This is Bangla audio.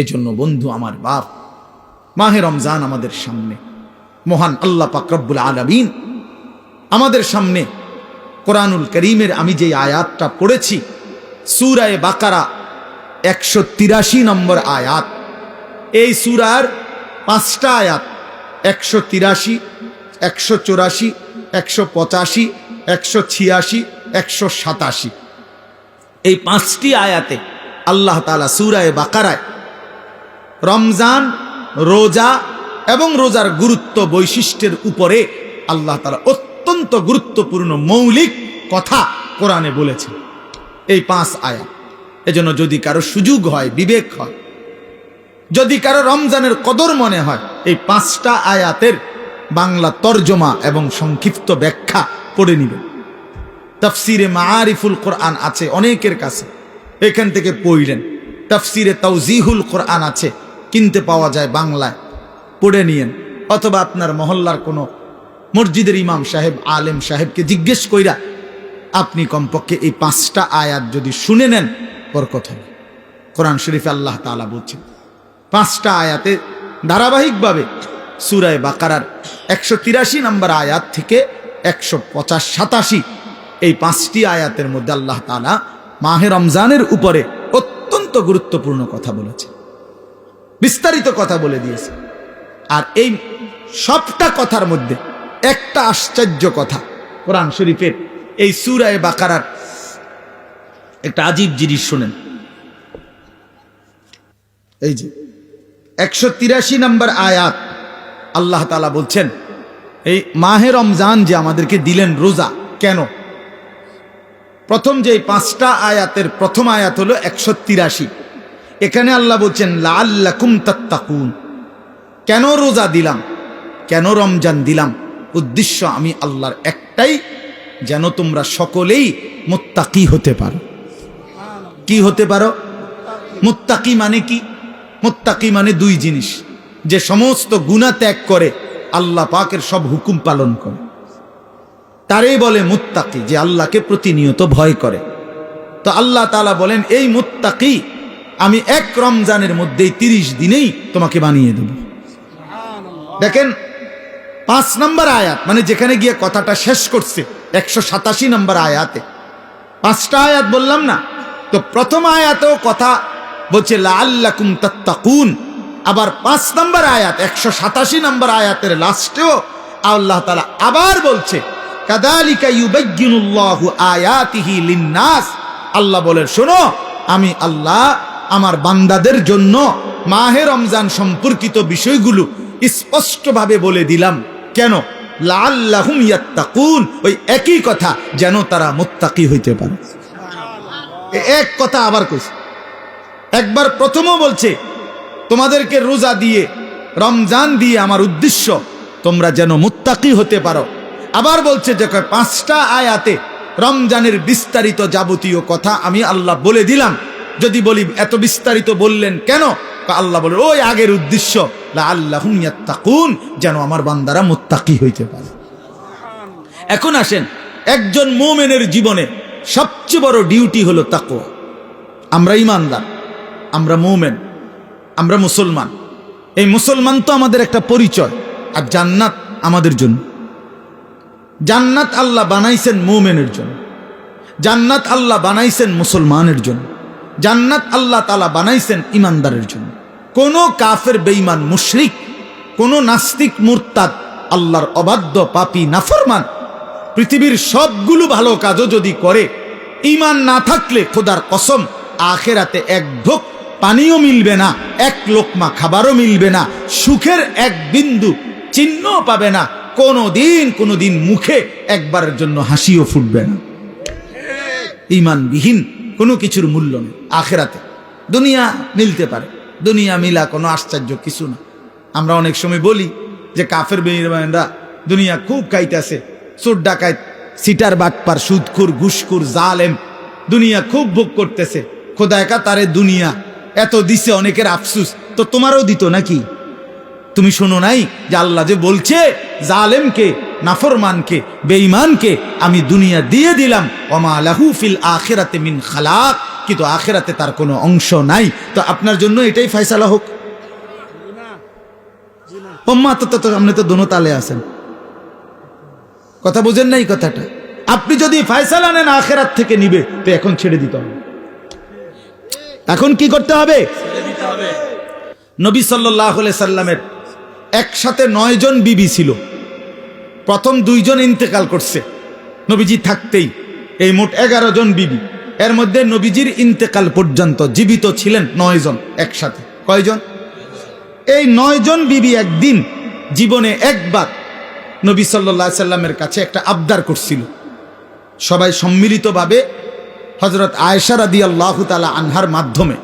এজন্য বন্ধু আমার বাপ, মাহে রমজান আমাদের সামনে। মহান আল্লাহ পাকরব্বুল আলমিন আমাদের সামনে কোরআনুল করিমের আমি যে আয়াতটা পড়েছি, সুরায় বাকারা একশো তিরাশি নম্বর আয়াত। এই সুরার পাঁচটা আয়াত, একশো তিরাশি, একশো চুরাশি, একশো পঁচাশি, একশো ছিয়াশি, একশো সাতাশি। এই পাঁচটি আয়াতে আল্লাহ তালা সুরায় বাকারায় রমজান, রোজা এবং রোজার গুরুত্ব বৈশিষ্ট্যের উপরে আল্লাহ তারা অত্যন্ত গুরুত্বপূর্ণ মৌলিক কথা কোরআনে বলেছেন। এই পাঁচ আয়াত, এজন্য যদি কারও সুযোগ হয়, বিবেক হয়, যদি কারও রমজানের কদর মনে হয়, এই পাঁচটা আয়াতের বাংলা তর্জমা এবং সংক্ষিপ্ত ব্যাখ্যা পড়ে নিবেন। তফসিরে মারিফুল কোরআন আছে অনেকের কাছে, এখান থেকে পড়লেন। তফসিরে তাউজিহুল কোরআন আছে কিনতে পাওয়া যায় বাংলায়। পড়ে নিয়েন। অথবা আপনার মহল্লার কোনো মসজিদের ইমাম সাহেব, আলেম সাহেবকে জিজ্ঞেস কইরা আপনি কমপক্ষে এই পাঁচটা আয়াত যদি শুনে নেন, বরকত হবে। কোরআন শরীফ আল্লাহ তাআলা বলছেন, পাঁচটা আয়াতে ধারাবাহিকভাবে সুরায় বাকারার একশো তিরাশি নম্বর আয়াত থেকে একশো পঁচাশ সাতাশি এই পাঁচটি আয়াতের মধ্যে আল্লাহ তালা মাহে রমজানের উপরে অত্যন্ত গুরুত্বপূর্ণ কথা বলেছে বিস্তারিত কথা বলে দিয়েছে। আর এই সবটা কথার মধ্যে একটা আশ্চর্য কথা, কোরআন শরীফের এই সুরায় বাকারার একটা আজীব জিনিস শোনেন। এই যে একশো তিরাশি নম্বর আয়াত, আল্লাহ তালা বলছেন, এই মাহে রমজান যে আমাদেরকে দিলেন রোজা, কেন? প্রথম যে পাঁচটা আয়াতের প্রথম আয়াত হলো একশো তিরাশি। এখানে আল্লাহ বলছেন লাল্লাকুম তাত্তাকুন। কেন রোজা দিলাম? কেন রমজান দিলাম? উদ্দেশ্য আমি আল্লাহর একটাই, যেন তোমরা সকলেই মোত্তাকি হতে পারো। কি হতে পারো? মোত্তাকি মানে কি? মোত্তাকি মানে দুই জিনিস, যে সমস্ত গুণা ত্যাগ করে আল্লাহ পাকের সব হুকুম পালন করে। তারই বলে মুত্তাকি, যে আল্লাহকে প্রতিনিয়ত ভয় করে। তো আল্লাহ তালা বলেন, এই মুত্তাকি আমি এক রমজানের মধ্যেই তিরিশ দিনেই তোমাকে বানিয়ে দেব। দেখেন, পাঁচ নম্বর আয়াত মানে যেখানে গিয়ে কথাটা শেষ করছে, একশো সাতাশি নম্বর আয়াতে। পাঁচটা আয়াত বললাম না, তো প্রথম আয়াতেও কথা বলছে লাল্লাকুম তাত্তাকুন। আবার পাঁচ নম্বর আয়াত, একশো সাতাশি নম্বর আয়াতের লাস্টেও আল্লাহ তালা আবার বলছে, কাদালিকা আয়াতিহি লিন্নাস। আল্লাহ বলেন, শোনো, আমি আল্লাহ আমার বান্দাদের জন্য মাহে রমজান সম্পর্কিত বিষয়গুলো স্পষ্টভাবে বলে দিলাম। কেন? লাল্লাহুম ইয়াত্তাকুন। ওই একই কথা, যেন তারা মুত্তাকি হইতে পারে। এক কথা আবার কইছে। একবার প্রথমও বলছে, তোমাদেরকে রোজা দিয়ে, রমজান দিয়ে আমার উদ্দেশ্য, তোমরা যেন মুত্তাকি হতে পারো। আবার বলছে যে, পাঁচটা আয়াতে রমজানের বিস্তারিত যাবতীয় কথা আমি আল্লাহ বলে দিলাম। যদি বলি, এত বিস্তারিত বললেন কেন? আল্লাহ বলে, ওই আগের উদ্দেশ্য। আল্লাহ তাকুন যেন আমার বান্দারা মুত্তাকি হইতে পারে। এখন আসেন, একজন মোমেনের জীবনে সবচেয়ে বড় ডিউটি হলো তাকোয়া আমরা ইমানদার আমরা মোমেন, আমরা মুসলমান। এই মুসলমান তো আমাদের একটা পরিচয়, আর জান্নাত আমাদের জন্য। জান্নাত আল্লাহ বানাইছেন মোমেনের জন্য। জান্নাত আল্লাহ বানাইছেন মুসলমানের জন্য। জান্নাত আল্লাহ তালা বানাইছেন ইমানদারের জন্য। কোন কাফের বেঈমান মুশরিক, কোন নাস্তিক মুরতাদ, আল্লাহর অবাধ্য পাপী নাফরমান, পৃথিবীর সবগুলো ভালো কাজও যদি করে ইমান না থাকলে খোদার কসম আখেরাতে এক ঢোক পানিও মিলবে না, এক লোকমা খাবারও মিলবে না, সুখের এক বিন্দু চিহ্ন পাবে না কোনো দিন কোনো দিন মুখে একবারের জন্য হাসিও ফুটবে না। ইমানবিহীন কোনো কিছুর মূল্য নেই। আখেরাতে। দুনিয়া মিলতে পারে। দুনিয়া মিলা কোনো আশ্চর্য কিছু না। আমরা অনেক সময় বলি যে কাফের বেইমানরা দুনিয়া খুব খাইতেছে চোর ডাকায় সিটার বাটপার, সুদখুর, ঘুষখুর, জালেম, দুনিয়া খুব ভোগ করতেছে। খোদা একা তারে দুনিয়া এত দিছে অনেকের আফসুস। তো তোমারও দিত নাকি? তুমি শোনো নাই যে আল্লাহ যে বলছে, জালেমকে নাফরমানকে, বেঈমানকে আমি দুনিয়া দিয়ে দিলাম। ওমা লাহু ফিল আখিরাতে মিন খালাক। কিন্তু আখেরাতে তার কোনো অংশ নাই। তো আপনার জন্য এটাই ফয়সালা হোক। ওম্মা, তো আপনি তো দোনো তালে আছেন। কথা বুঝেন নাই কথাটা। আপনি যদি ফয়সালা নেন, আখেরাত থেকে নিবে, তো এখন ছেড়ে দিতে হবে। এখন কি করতে হবে? নবী সাল্লাহ সাল্লামের একসাথে নয় জন বিবি ছিল। প্রথম দুইজন ইন্তেকাল করছে। নবীজি থাকতেই এই মোট এগারো জন বিবি। এর মধ্যে নবীজির ইন্তেকাল পর্যন্ত জীবিত ছিলেন নয় জন একসাথে। কয়জন? এই নয় জন বিবি একদিন জীবনে একবার নবী সাল্লাহ সাল্লামের কাছে একটা আবদার করছিল। সবাই সম্মিলিতভাবে হজরত আয়েশা রাদি আল্লাহ তালা আনহার মাধ্যমে